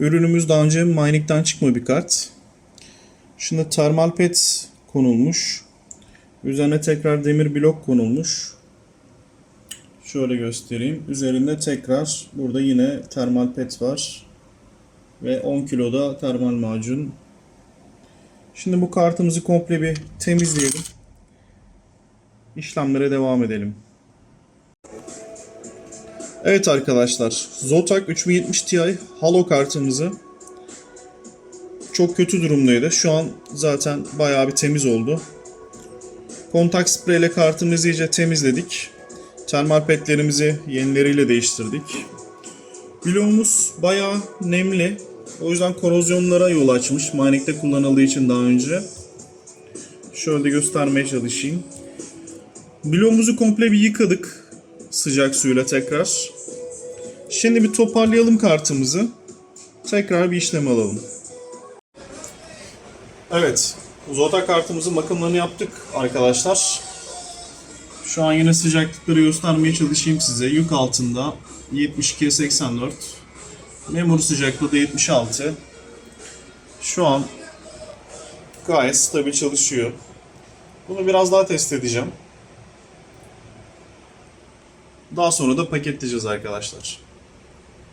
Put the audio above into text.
Ürünümüz daha önce mining'den çıkma bir kart. Şimdi termal pet konulmuş. Üzerine tekrar demir blok konulmuş. Şöyle göstereyim. Üzerinde tekrar burada yine termal pet var. Ve 10 kiloda termal macun. Şimdi bu kartımızı komple bir temizleyelim. İşlemlere devam edelim. Evet arkadaşlar, Zotac 3070 Ti Halo kartımızı çok kötü durumdaydı. Şu an zaten bayağı bir temiz oldu. Kontak spreyle kartımızı iyice temizledik. Termal petlerimizi yenileriyle değiştirdik. Bloğumuz bayağı nemli. O yüzden korozyonlara yol açmış. Mining'de kullanıldığı için daha önce. Şöyle göstermeye çalışayım. Bloğumuzu komple bir yıkadık. Sıcak suyla tekrar. Şimdi bir toparlayalım kartımızı. Tekrar bir işlem alalım. Evet. Zota kartımızın bakımlarını yaptık arkadaşlar. Şu an yine sıcaklıkları göstermeye çalışayım size. Yük altında 72'ye 84. Memory sıcaklığı da 76. Şu an gayet stabil çalışıyor. Bunu biraz daha test edeceğim. Daha sonra da paketleyeceğiz arkadaşlar.